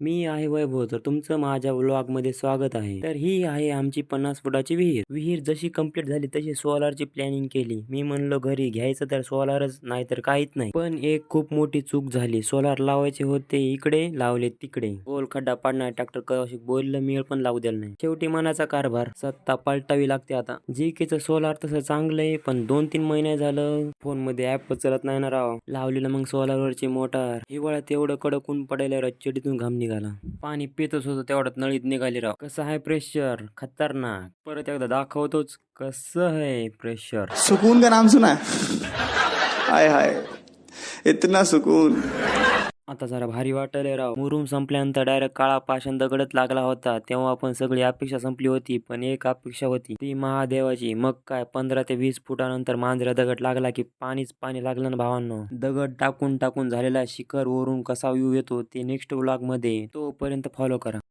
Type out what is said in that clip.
मी आहे वैभव तर तुमचं माझ्या व्लॉगमध्ये स्वागत आहे. तर ही आहे आमची पन्नास फुटाची विहीर. विहीर जशी कंप्लीट झाली तशी सोलारची प्लॅनिंग केली. मी म्हणलो घरी घ्यायचं तर सोलारच नाही तर काहीच नाही. पण एक खूप मोठी चूक झाली. सोलार लावायचे होते इकडे लावले तिकडे. गोल खड्डा पाडणार ट्रॅक्टर कशी बोललं मी पण लावू द्यायला नाही. शेवटी मनाचा कारभार सत्ता पलटावी लागते आता. जी केचं सोलार तसं चांगलं आहे पण दोन तीन महिने झालं फोनमध्ये ऍप चलत नाही ना राव. लावलेलं मग सोलार वरची मोटार हिवाळ्यात एवढं कडक ऊन पडायला रच्चडीतून घाम निघाला. पाणी पितच होतं तेवढ्यात नळीत निघाली राव. कसं आहे प्रेशर खतरनाक. परत एकदा दाखवतोच कसं आहे प्रेशर सुकून का नाम सुना? हाय हाय. इतना सुकून. आता जरा भारी वाटले राव. मुरुम संपल्यानंतर डायरेक्ट काळा पाषाण दगडच लागला होता. तेव्हा आपण सगळी अपेक्षा संपली होती पण एक अपेक्षा होती. ती महादेवाची. मग काय? पंधरा ते वीस फुटानंतर मांजरा दगड लागला की पाणीच पाणी लागलं ना भावांनो. दगड टाकून टाकून झालेला शिखर वरून कसा व्यू येतो ते नेक्स्ट ब्लॉगमध्ये तोपर्यंत फॉलो करा.